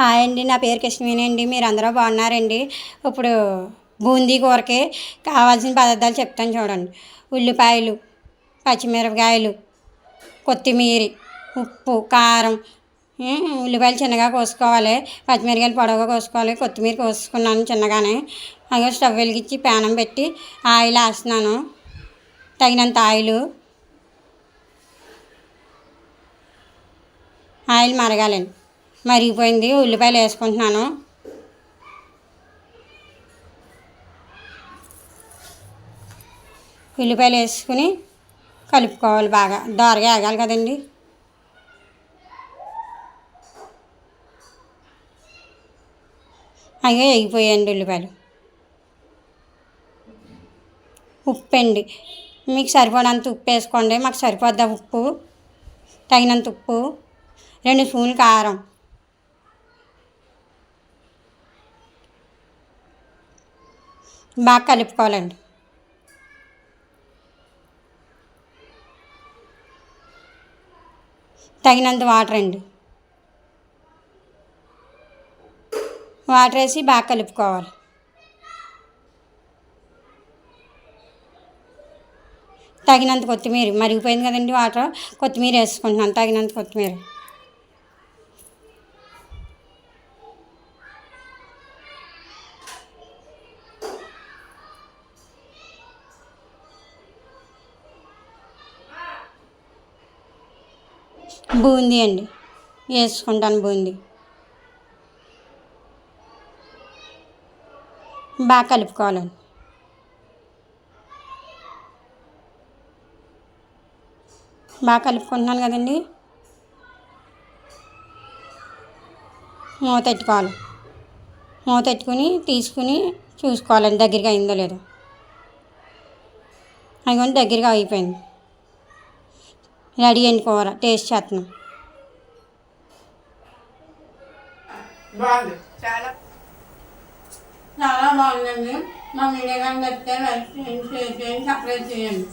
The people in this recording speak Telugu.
హాయ్ అండి నా పేరు కృష్ణవేణి అండి మీరు అందరూ బాగున్నారండి? ఇప్పుడు బూందీ కూరకి కావాల్సిన పదార్థాలు చెప్తాను చూడండి. ఉల్లిపాయలు పచ్చిమిరపకాయలు కొత్తిమీర ఉప్పు కారం ఉల్లిపాయలు చిన్నగా కోసుకోవాలి. పచ్చిమిరకాయలు పొడవుగా కోసుకోవాలి. కొత్తిమీర కోసుకున్నాను చిన్నగానే. అలాగే స్టవ్ వెలిగించి ప్యానం పెట్టి ఆయిల్ వేస్తున్నాను. తగినంత ఆయిలు. ఆయిల్ మరగాలండి. మరిగిపోయింది ఉల్లిపాయలు వేసుకుంటున్నాను. ఉల్లిపాయలు వేసుకుని కలుపుకోవాలి బాగా. దోరగా ఆగాలి కదండి. అయ్యో వేగిపోయాయండి ఉల్లిపాయలు. ఉప్పు అండి. మీకు సరిపడంత ఉప్పు వేసుకోండి. మాకు సరిపోద్దా ఉప్పు? తగినంత ఉప్పు? రెండు స్పూన్లు కారం. బాగా కలుపుకోవాలండి. తగినంత వాటర్ అండి. వాటర్ వేసి బాగా కలుపుకోవాలి. తగినంత కొత్తిమీర మరిగిపోయింది కదండి వాటర్ కొత్తిమీర వేసుకుంటున్నాను తగినంత కొత్తిమీర. బూందీ అండి. వేసుకుంటాను బూందీ. బాగా కలుపుకోవాలండి. బాగా కలుపుకుంటున్నాను కదండి. మూత పెట్టుకోవాలి. మూత ఎట్టుకుని తీసుకుని చూసుకోవాలండి. దగ్గరగా అయిందో లేదో. అదిగోండి దగ్గరగా అయిపోయింది. రెడీ అండి కూర టేస్ట్ చేస్తున్నాం బాగుంది. చాలా చాలా బాగుందండి. మా వీడియో కానీ నచ్చితే లైక్ చేయండి షేర్ చేయండి సబ్స్క్రైబ్ చేయండి.